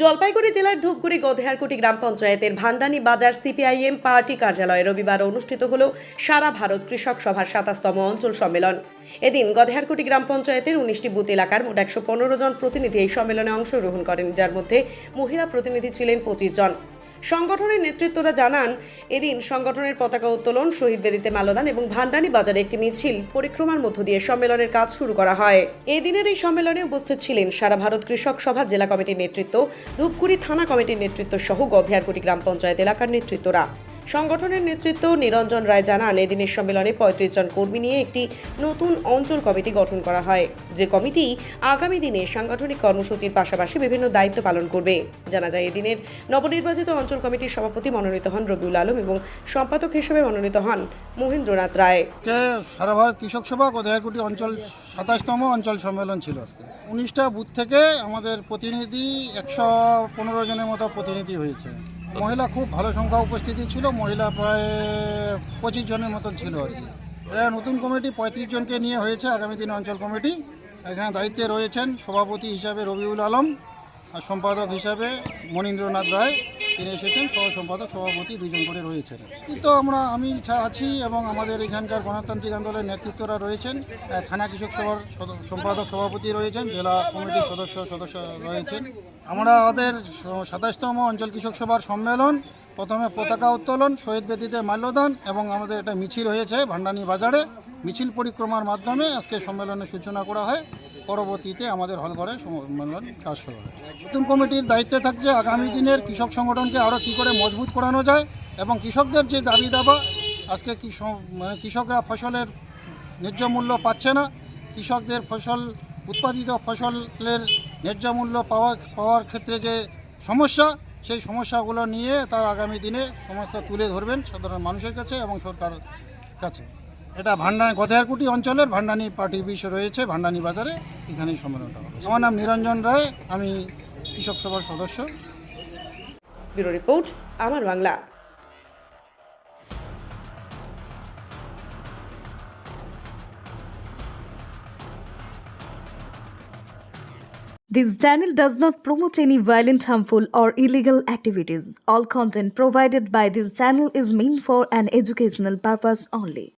জলপাইগুড়ি জেলার ধূপগুড়ি গধেয়ারকুটি গ্রাম পঞ্চায়েতের ভান্ডানি বাজার সিপিআইএম পার্টি কার্যালয়ে রবিবার অনুষ্ঠিত হল সারা ভারত কৃষক সভার সাতাশতম অঞ্চল সম্মেলন। এদিন গধেয়ারকুটি গ্রাম পঞ্চায়েতের উনিশটি বুথ এলাকার মোট একশো পনেরো জন প্রতিনিধি এই সম্মেলনে অংশগ্রহণ করেন, যার মধ্যে মহিলা প্রতিনিধি ছিলেন পঁচিশ জন। সংগঠনের নেতৃত্বরা জানান, এদিন সংগঠনের পতাকা উত্তোলন, শহীদ বেদিতে মালদান এবং ভান্ডানি বাজারে একটি মিছিল পরিক্রমার মধ্য দিয়ে সম্মেলনের কাজ শুরু করা হয়। এদিনের এই সম্মেলনে উপস্থিত ছিলেন সারা ভারত কৃষক সভা জেলা কমিটির নেতৃত্ব, ধূপগুড়ি থানা কমিটির নেতৃত্ব সহ গধেয়ারকুটি গ্রাম পঞ্চায়েত এলাকার নেতৃত্বরা। সংগঠনের নেতৃত্ব নিরঞ্জন রায় জানান এদিনের সম্মেলনে পঁয়ত্রিশ জন কর্মী নিয়ে একটি নতুন অঞ্চল কমিটি গঠন করা হয়। যে কমিটি আগামী দিনে সাংগঠনিক কর্মসূচির পাশাপাশি বিভিন্ন দায়িত্ব পালন করবে। জানা যায় এদিনের নবনির্বাচিত অঞ্চল কমিটির সভাপতি মনোনীত হন রবিউল আলম এবং সম্পাদক হিসেবে মনোনীত হন মহেন্দ্রনাথ রায়। সারা ভারত কৃষক সভা অঞ্চল, সাতাশতম অঞ্চল সম্মেলন ছিল আজকে। উনিশটা বুথ থেকে আমাদের প্রতিনিধি একশো পনেরো জনের মতো প্রতিনিধি হয়েছে। মহিলা খুব ভালো সংখ্যা উপস্থিতি ছিল, মহিলা প্রায় পঁচিশ জনের মতন ছিল আর কি। এরা নতুন কমিটি, পঁয়ত্রিশ জনকে নিয়ে হয়েছে, আগামী দিন অঞ্চল কমিটি। এখানে দায়িত্বে রয়েছেন সভাপতি হিসাবে রবিউল আলম সম্পাদক হিসাবে মনীন্দ্রনাথ রায়, তিনি এসেছেন সহ সম্পাদক সভাপতি দুজন করে রয়েছেন। তো আমরা, আমি আছি এবং আমাদের এখানকার গণতান্ত্রিক আন্দোলনের নেতৃত্বরা রয়েছেন। থানা কৃষক সভার সম্পাদক সভাপতি রয়েছেন, জেলা কমিটির সদস্য সদস্য রয়েছেন। আমরা আমাদের সাতাশতম অঞ্চল কৃষক সভার সম্মেলন, প্রথমে পতাকা উত্তোলন, শহীদ বেদিতে মাল্যদান এবং আমাদের একটা মিছিল হয়েছে, ভান্ডানি বাজারে। মিছিল পরিক্রমার মাধ্যমে আজকে সম্মেলনের সূচনা করা হয়। পরবর্তীতে আমাদের হলঘরে সম্মেলন কাজ শুরু হয় নতুন কমিটির দায়িত্বে থাকছে আগামী দিনের কৃষক সংগঠনকে আরও কী করে মজবুত করানো যায় এবং কৃষকদের যে দাবি দাবা, আজকে মানে কৃষকরা ফসলের ন্যায্য মূল্য পাচ্ছে না, কৃষকদের ফসল, উৎপাদিত ফসলের ন্যায্য মূল্য পাওয়া পাওয়ার ক্ষেত্রে যে সমস্যা, সেই সমস্যাগুলো নিয়ে তার আগামী দিনে সমস্যা তুলে ধরবেন সাধারণ মানুষের কাছে এবং সরকার কাছে। এটা ভান্ডানি গধেয়ারকুটি অঞ্চলের ভান্ডানি পার্টি বিষয় রয়েছে ভান্ডানি বাজারে এখানেই সম্মেলনটা হবে আমার নাম নিরঞ্জন রায় আমি কৃষক সভার সদস্য ব্যুরো রিপোর্ট আমার Bangla This channel does not promote any violent, harmful, or illegal activities. All content provided by this channel is meant for an educational purpose only.